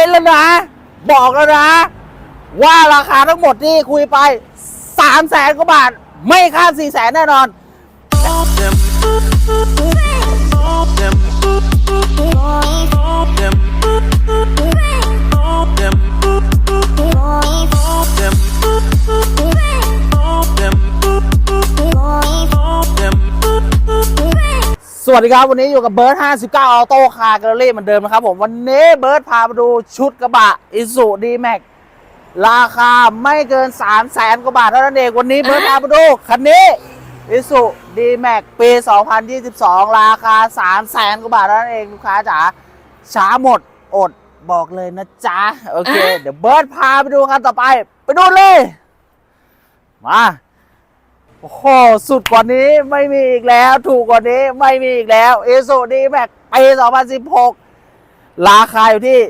น้นแล้วนะ บอกแล้วนะ ว่าราคาทั้งหมดที่คุยไป3ามแสนกว่าบาท ไม่ข้าม4ี่แสนแน่นอน สวัสดีครับ วันนี้อยู่กับเบิร์ด59ออโต้คาร์แกลเลอรี่เหมือนเดิมนะครับผม วันนี้เบิร์ดพามาดูชุดกระบะอิสุดีแม็กราคาไม่เกิน 3 0 0แสนกว่าบาทเท่านั้นเอง วันนี้เบิร์ดพามาดู คันนี้อิสุดีแม็กปี 2022 ราคา 3 0 0แสนกว่าบาทเท่านั้นเองลูกค้าจ๋าช้าหมดอดบอกเลยนะจ๊ะ โอเค เดี๋ยวเบิร์ดพาไปดูคันต่อไป ไปดูเลย มา โอ้โหสุดกว่านี้ไม่มีอีกแล้ว ถูกกว่านี้ไม่มีอีกแล้วเอโซดีแม็กปี2016 ราคาอยู่ที่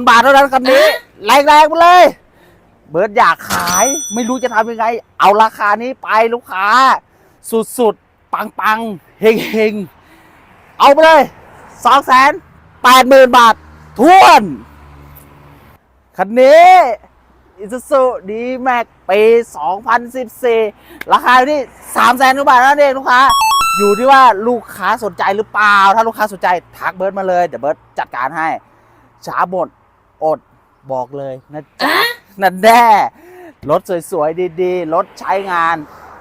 280,000 บาทเท่านั้นคันนี้ แรงๆไปเลย เบิร์ดอยากขายไม่รู้จะทำยังไง เอาราคานี้ไปลูกค้า สุดๆ ปังๆ เฮงๆ เอาไปเลย 280,000 บาททวนคันนี้อิซูซูดีแม็ก ปี 2014 ราคาอยู่ที่3 0 0แสนกว่าบาทนั่นเองลูกค้า อยู่ที่ว่าลูกค้าสนใจหรือเปล่า ถ้าลูกค้าสนใจทักเบิร์ดมาเลย เดี๋ยวเบิร์ดจัดการให้ช้าหมดอดบอกเลยนะจ๊ะนั่นแน่รถสวยๆ ดีๆ รถใช้งาน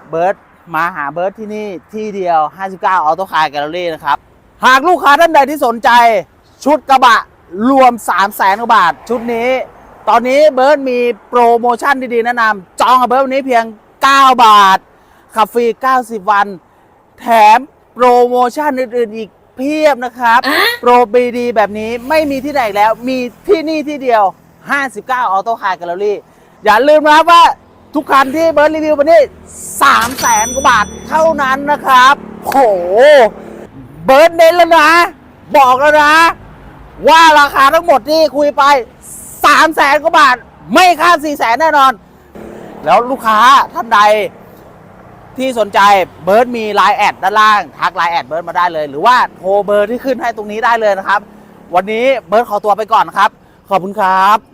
เบิร์ดมาหาเบิร์ดที่นี่ที่เดียว 59 ออโต้คาร์แกลเลอรี่นะครับ หากลูกค้าท่านใดที่สนใจ ชุดกระบะรวม 3 0 0แสนกว่าบาท ชุดนี้ ตอนนี้เบิร์ดมีโปรโมชั่นดีๆ แนะนำจองกับเบิร์ดวันนี้เพียง 9 บาทขับฟรี 90 วัน แถมโปรโมชั่นอื่นๆอีกเพียบนะครับ โปรบีดีแบบนี้ไม่มีที่ไหนอีกแล้ว มีที่นี่ที่เดียว 59 ออโต้คาร์แกลเลอรี่ อย่าลืมนะครับว่าทุกคันที่เบิร์ดรีวิววันนี้3 0 0แสนกว่าบาทเท่านั้นนะครับโหเบิร์ดเน้นแล้วนะ บอกแล้วนะ ว่าราคาทั้งหมดที่คุยไปามแสนกว่าบาท ไม่ข้ามสี่แสนแน่นอน แล้วลูกค้าท่านใดที่สนใจเบิร์ดมีไลน์แอดด้านล่าง ทักไลน์แอดเบิร์ดมาได้เลย หรือว่าโทรเบอร์ที่ขึ้นให้ตรงนี้ได้เลยนะครับ วันนี้เบิร์ดขอตัวไปก่อนครับ ขอบคุณครับ